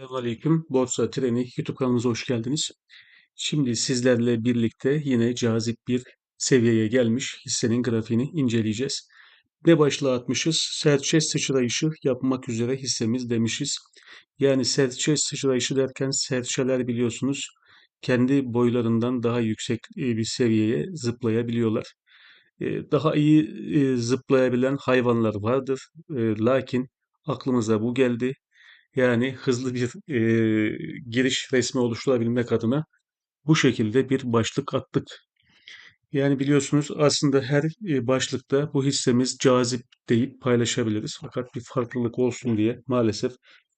Selamünaleyküm. Borsa Treni YouTube kanalımıza hoş geldiniz. Şimdi sizlerle birlikte yine cazip bir seviyeye gelmiş hissenin grafiğini inceleyeceğiz. Ne başlığı atmışız? Serçe sıçrayışı yapmak üzere hissemiz demişiz. Yani serçe sıçrayışı derken serçeler biliyorsunuz kendi boylarından daha yüksek e, bir seviyeye zıplayabiliyorlar. E, Daha iyi e, zıplayabilen hayvanlar vardır. Lakin aklımıza bu geldi. Yani hızlı bir e, giriş resmi oluşturabilmek adına bu şekilde bir başlık attık. Yani biliyorsunuz aslında her başlıkta bu hissemiz cazip deyip paylaşabiliriz. Fakat bir farklılık olsun diye maalesef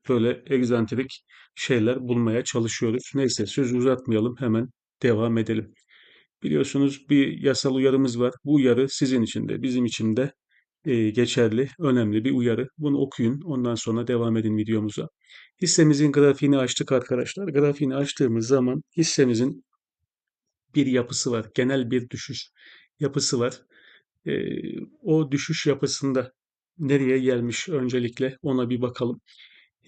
böyle egzantrik şeyler bulmaya çalışıyoruz. Neyse sözü uzatmayalım hemen devam edelim. Biliyorsunuz bir yasal uyarımız var. Bu uyarı sizin için de bizim için de e, geçerli, önemli bir uyarı. Bunu okuyun. Ondan sonra devam edin videomuza. Hissemizin grafiğini açtık arkadaşlar. Grafiğini açtığımız zaman hissemizin bir yapısı var. Genel bir düşüş yapısı var. E, o düşüş yapısında nereye gelmiş öncelikle ona bir bakalım.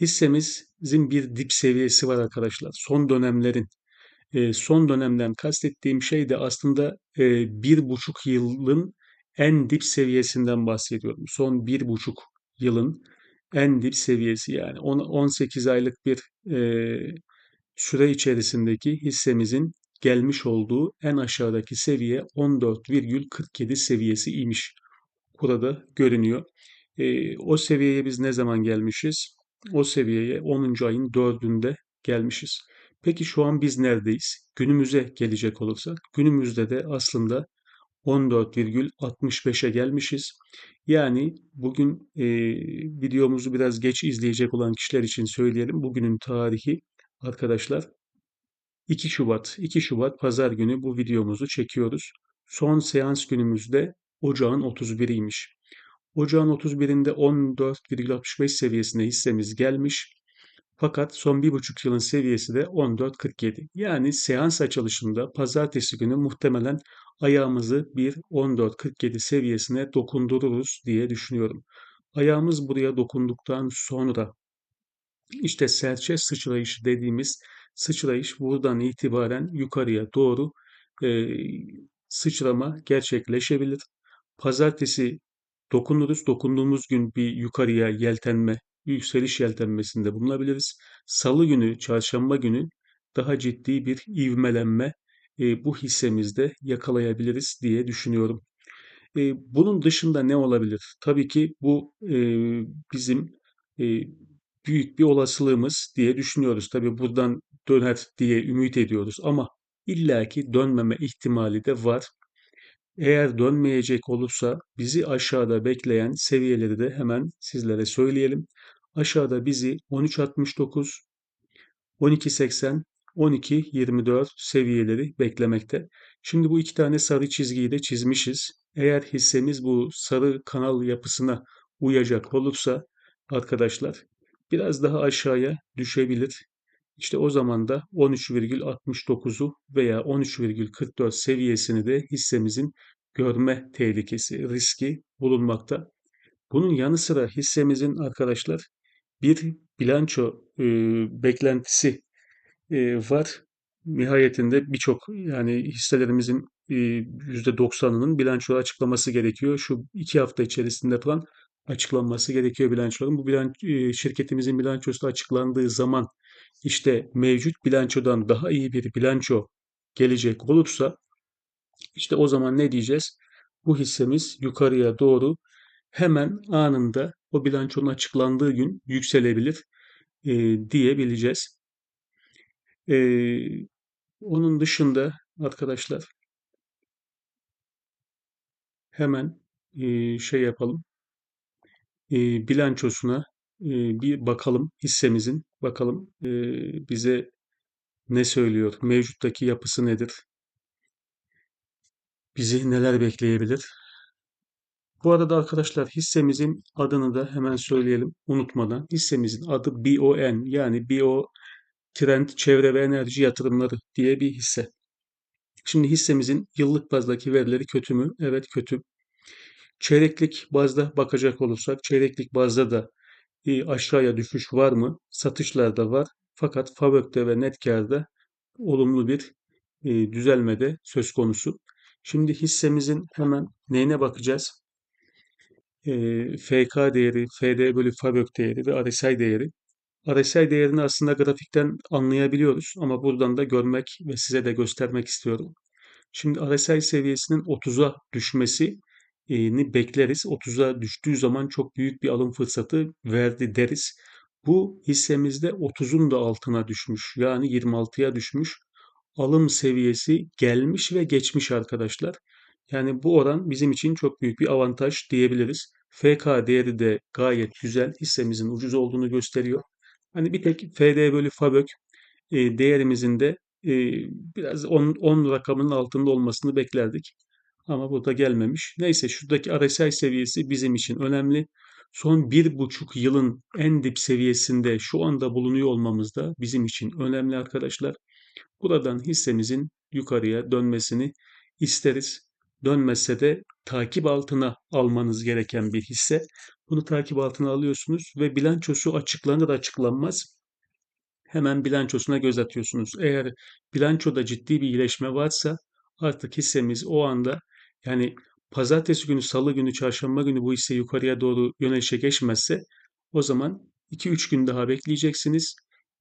Hissemizin bir dip seviyesi var arkadaşlar. Son dönemlerin son dönemden kastettiğim şey de aslında bir buçuk yılın en dip seviyesinden bahsediyorum. Son bir buçuk yılın en dip seviyesi yani 18 aylık bir e, süre içerisindeki hissemizin gelmiş olduğu en aşağıdaki seviye 14,47 seviyesi imiş. Burada görünüyor. E, o seviyeye biz ne zaman gelmişiz? O seviyeye 10. ayın 4'ünde gelmişiz. Peki şu an biz neredeyiz? Günümüze gelecek olursak, günümüzde de aslında 14,65'e gelmişiz. Yani bugün e, videomuzu biraz geç izleyecek olan kişiler için söyleyelim. Bugünün tarihi arkadaşlar 2 Şubat. 2 Şubat pazar günü bu videomuzu çekiyoruz. Son seans günümüzde ocağın 31'iymiş. Ocağın 31'inde 14,65 seviyesine hissemiz gelmiş. Fakat son bir buçuk yılın seviyesi de 14.47. Yani seans açılışında pazartesi günü muhtemelen ayağımızı bir 14.47 seviyesine dokundururuz diye düşünüyorum. Ayağımız buraya dokunduktan sonra işte serçe sıçrayışı dediğimiz sıçrayış buradan itibaren yukarıya doğru e, sıçrama gerçekleşebilir. Pazartesi dokunuruz. Dokunduğumuz gün bir yukarıya yeltenme yükseliş yeltenmesinde bulunabiliriz. Salı günü, çarşamba günü daha ciddi bir ivmelenme e, bu hissemizde yakalayabiliriz diye düşünüyorum. E, bunun dışında ne olabilir? Tabii ki bu e, bizim e, büyük bir olasılığımız diye düşünüyoruz. Tabii buradan döner diye ümit ediyoruz ama illaki dönmeme ihtimali de var. Eğer dönmeyecek olursa bizi aşağıda bekleyen seviyeleri de hemen sizlere söyleyelim. Aşağıda bizi 13.69, 12.80, 12.24 seviyeleri beklemekte. Şimdi bu iki tane sarı çizgiyi de çizmişiz. Eğer hissemiz bu sarı kanal yapısına uyacak olursa arkadaşlar biraz daha aşağıya düşebilir. İşte o zaman da 13,69'u veya 13,44 seviyesini de hissemizin görme tehlikesi, riski bulunmakta. Bunun yanı sıra hissemizin arkadaşlar bir bilanço e, beklentisi e, var. Nihayetinde birçok yani hisselerimizin e, %90'ının bilanço açıklaması gerekiyor. Şu iki hafta içerisinde falan açıklanması gerekiyor bilançoların. Bu bilanço, e, şirketimizin bilançosu açıklandığı zaman işte mevcut bilançodan daha iyi bir bilanço gelecek olursa işte o zaman ne diyeceğiz? Bu hissemiz yukarıya doğru hemen anında o bilançonun açıklandığı gün yükselebilir e, diyebileceğiz. E, onun dışında arkadaşlar hemen e, şey yapalım. E, bilançosuna e, bir bakalım hissemizin. Bakalım e, bize ne söylüyor? Mevcuttaki yapısı nedir? Bizi neler bekleyebilir? Bu arada arkadaşlar hissemizin adını da hemen söyleyelim unutmadan. Hissemizin adı BON yani Bio Trend Çevre ve Enerji Yatırımları diye bir hisse. Şimdi hissemizin yıllık bazdaki verileri kötü mü? Evet kötü. Çeyreklik bazda bakacak olursak çeyreklik bazda da aşağıya düşüş var mı? Satışlarda var. Fakat FAVÖK'te ve NETKAR'da olumlu bir e, düzelmede söz konusu. Şimdi hissemizin hemen neyine bakacağız? E, FK değeri, FD bölü FAVÖK değeri ve RSI değeri. RSI değerini aslında grafikten anlayabiliyoruz ama buradan da görmek ve size de göstermek istiyorum. Şimdi RSI seviyesinin 30'a düşmesini bekleriz. 30'a düştüğü zaman çok büyük bir alım fırsatı verdi deriz. Bu hissemizde 30'un da altına düşmüş. Yani 26'ya düşmüş. Alım seviyesi gelmiş ve geçmiş arkadaşlar. Yani bu oran bizim için çok büyük bir avantaj diyebiliriz. FK değeri de gayet güzel. Hissemizin ucuz olduğunu gösteriyor. Hani bir tek FD bölü FABÖK e, değerimizin de e, biraz 10, 10 rakamının altında olmasını beklerdik. Ama bu da gelmemiş. Neyse şuradaki RSI seviyesi bizim için önemli. Son bir buçuk yılın en dip seviyesinde şu anda bulunuyor olmamız da bizim için önemli arkadaşlar. Buradan hissemizin yukarıya dönmesini isteriz. Dönmezse de takip altına almanız gereken bir hisse. Bunu takip altına alıyorsunuz ve bilançosu açıklanır açıklanmaz hemen bilançosuna göz atıyorsunuz. Eğer bilançoda ciddi bir iyileşme varsa artık hissemiz o anda yani pazartesi günü, salı günü, çarşamba günü bu hisse yukarıya doğru yönelişe geçmezse o zaman 2-3 gün daha bekleyeceksiniz.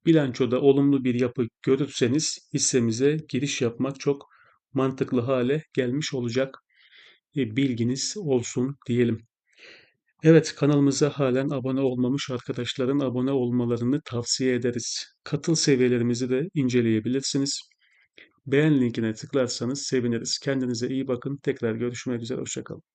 Bilançoda olumlu bir yapı görürseniz hissemize giriş yapmak çok mantıklı hale gelmiş olacak. E, bilginiz olsun diyelim. Evet, kanalımıza halen abone olmamış arkadaşların abone olmalarını tavsiye ederiz. Katıl seviyelerimizi de inceleyebilirsiniz. Beğen linkine tıklarsanız seviniriz. Kendinize iyi bakın. Tekrar görüşmek üzere. Hoşçakalın.